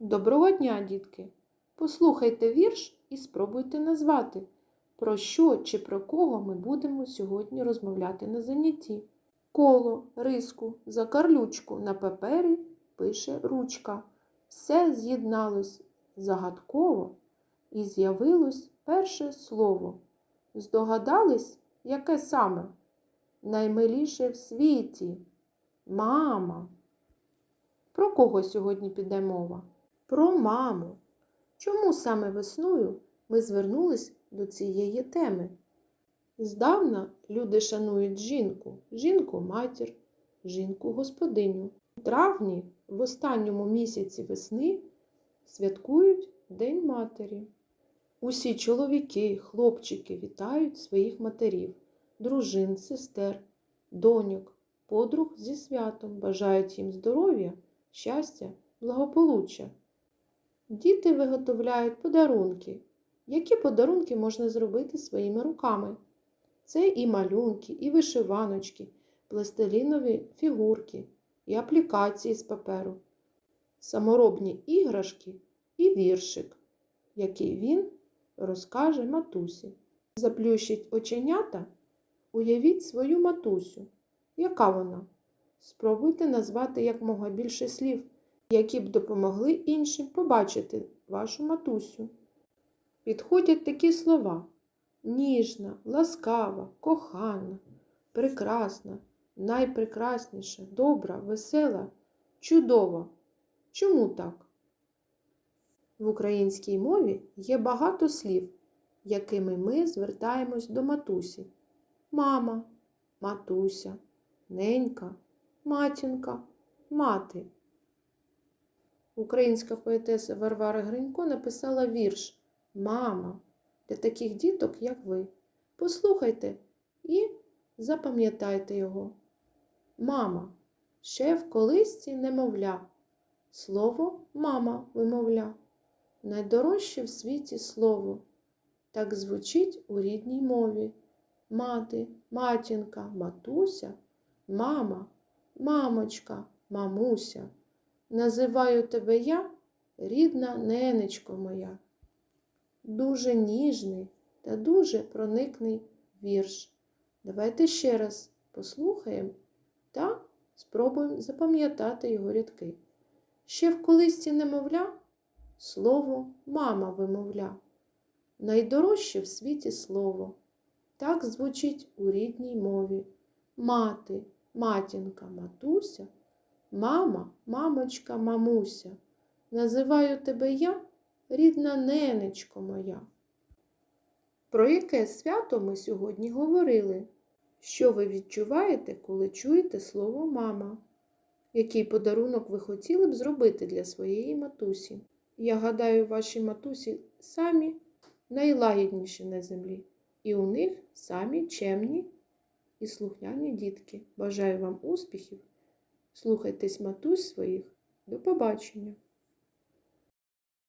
Доброго дня, дітки! Послухайте вірш і спробуйте назвати, про що чи про кого ми будемо сьогодні розмовляти на занятті. Коло, риску, закарлючку на папері пише ручка. Все з'єдналось загадково і з'явилось перше слово. Здогадались, яке саме? Наймиліше в світі. Мама. Про кого сьогодні піде мова? Про маму. Чому саме весною ми звернулись до цієї теми? Здавна люди шанують жінку, жінку матір, жінку господиню. У травні, в останньому місяці весни, святкують День матері. Усі чоловіки, хлопчики вітають своїх матерів, дружин, сестер, доньок, подруг зі святом, бажають їм здоров'я, щастя, благополуччя. Діти виготовляють подарунки. Які подарунки можна зробити своїми руками? Це і малюнки, і вишиваночки, пластилінові фігурки, і аплікації з паперу, саморобні іграшки і віршик, який він розкаже матусі. Заплющіть оченята, уявіть свою матусю. Яка вона? Спробуйте назвати якмога більше слів, які б допомогли іншим побачити вашу матусю. Підходять такі слова ніжна, ласкава, кохана, прекрасна, найпрекрасніша, добра, весела, чудова. Чому так? В українській мові є багато слів, якими ми звертаємось до матусі. Мама, матуся, ненька, матінка, мати. Українська поетеса Варвара Гринько написала вірш Мама для таких діток, як ви. Послухайте і запам'ятайте його. Мама, ще в колисці немовля, слово мама вимовля, найдорожче в світі слово, так звучить у рідній мові. Мати, матінка, матуся, мама, мамочка, мамуся. Називаю тебе я, рідна ненечко моя. Дуже ніжний та дуже проникний вірш. Давайте ще раз послухаємо та спробуємо запам'ятати його рядки. Ще в колисці немовля слово мама вимовля. Найдорожче в світі слово. Так звучить у рідній мові. Мати, матінка, матуся, мама, мамочка, мамуся. Називаю тебе я, рідна ненечко моя. Про яке свято ми сьогодні говорили? Що ви відчуваєте, коли чуєте слово мама? Який подарунок ви хотіли б зробити для своєї матусі? Я гадаю, ваші матусі самі найлагідніші на землі, і у них самі чемні і слухняні дітки. Бажаю вам успіхів! Слухайтесь матусь своїх. До побачення!